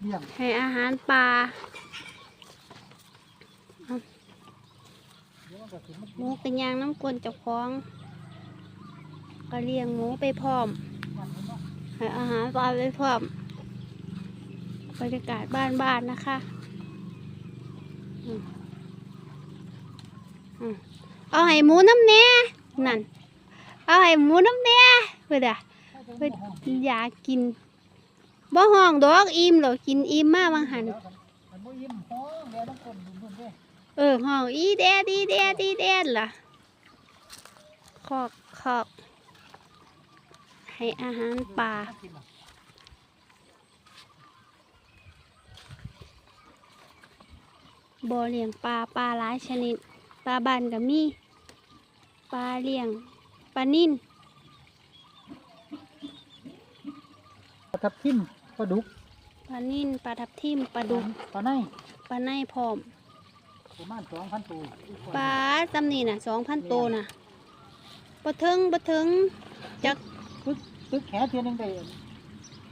เลี้ยงให้อาหารปลาหมูเป็นยางน้ำกลนเจ้าของ ก็เลี้ยงหมูไปพร้อม ให้อาหารปลาไปพร้อมบรรยากาศบ้านๆนะคะเอาให้หมูน้ำแน่นั่น เอาให้หมูน้ำแน่เพื่อเพื่ออยากกิน บ่ห้องดอกอิ่มหรอกกินอิ่มมากบางหันเดี๋ยวกันมันบ่อิ่มห้องดี๋ยวต้องคนดุนๆเด้เออห้องอีแดดอีแดดอีแดดล่ะคอกคอกให้อาหารปลากินล่ะบ่อเลี้ยงปลาปลาหลายชนิด ปลาบันก็มี ปลาเลี้ยง ปลานิ่น ป ลาทับทิมปลาดุกปลานิ่นปลาทับทิมปลาดุกปลาในปลาในพร้อมประมาณ2,000ตัวปลาจำนี่น่ะสองพันตัวน่ะบ่ถึงบ่ถึงจักตึกตึกแขเทียนหนึงได้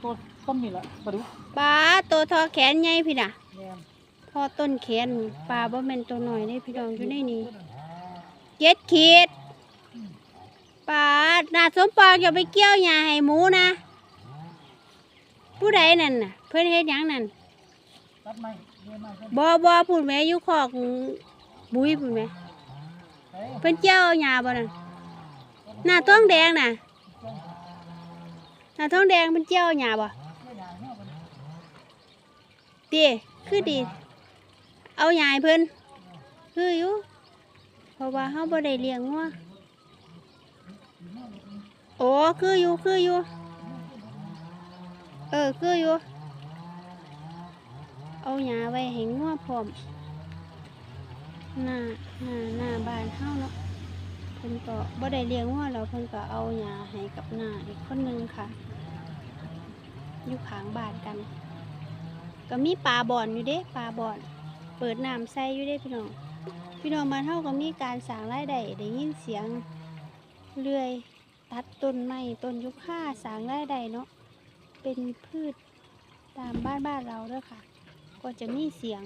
ตัวต้นนี่ล่ะปลาดุกปลาตัวทอแขนใหญ่พี่น่ะแม่นพอต้นแขนนี่ปลาบ่แม่นตัวน้อยได้พี่น้องอยู่ในนี้เจ็ดขีดปลาหน้าสมปองอย่าไปเกี่ยวหญ้าให้หมูนะ ผู้ใดนั่นน่ะ เพิ่นเฮ็ดหยังนั่นตัดไม้เลี้ยงไม้เพิ่นบ่บ่พูดแม่อยู่คอกบุ้ยพูดแม่ไปเพิ่นเกี่ยวหญ้าบ่นั่นหน้าท้องแดงน่ะหน้าท้องแดงเพิ่นเกี่ยวหญ้าบ่เลี้ยงหญ้าเนาะเพิ่นติคือดี เอาหญ้าให้เพิ่นคืออยู่เพราะว่าเฮาบ่ได้เลี้ยงงัวโอ้คืออยู่คืออยู่เออคืออยู่ เอาหญ้าไว้ให้งัวพร้อม หน้าหน้าหน้าบ้านเฮาเนาะเพิ่นก็บ่ได้เลี้ยงวัวแล้วเพิ่นก็เอาหญ้าให้กับน้าอีกคนนึงค่ะ อยู่ข้างบ้านกัน ก็มีปลาบ่อนอยู่เด้ปลาบ่อน เปิดน้ำใส่อยู่เด้พี่น้อง พี่น้องบ้านเฮาก็มีการสร้างรายได้ได้ยินเสียงเลื่อย ตัดต้นไม้ต้นยุคาสร้างรายได้เนาะ เป็นพืชตามบ้านบ้านเราด้อค่ะ ก็จะมีเสียง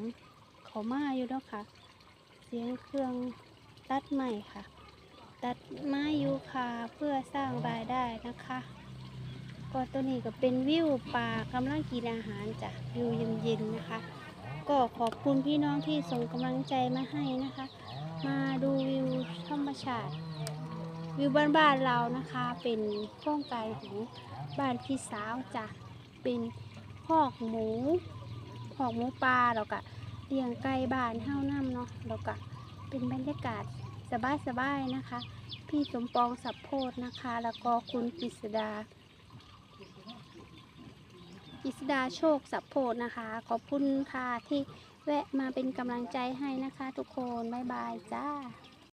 เขามาอยู่เนาะค่ะ เสียงเครื่องตัดไม้ค่ะ ตัดไม้ยูคาเพื่อสร้างรายได้นะคะ ก็ตัวนี้ก็เป็นวิวป่ากำลังกินอาหารจ้ะวิวเย็นๆนะคะ ก็ขอบคุณพี่น้องที่ส่งกำลังใจมาให้นะคะ มาดูวิวธรรมชาติ วิวบ้านๆเรานะคะ เป็นโครงการของบ้านพี่สาวจ้ะเป็นพอกหมูพอกหมูปลาแล้วก็เลี้ยงไก่บ้านเฮ้าน้ำเนาะแล้วก็เป็นบรรยากาศสบายๆนะคะ พี่สมปองสับโพธนะคะ แล้วก็คุณกฤษดากฤษดาโชคสับโพธนะคะ ขอบคุณค่ะที่แวะมาเป็นกำลังใจให้นะคะทุกคน บ๊ายบายจ้า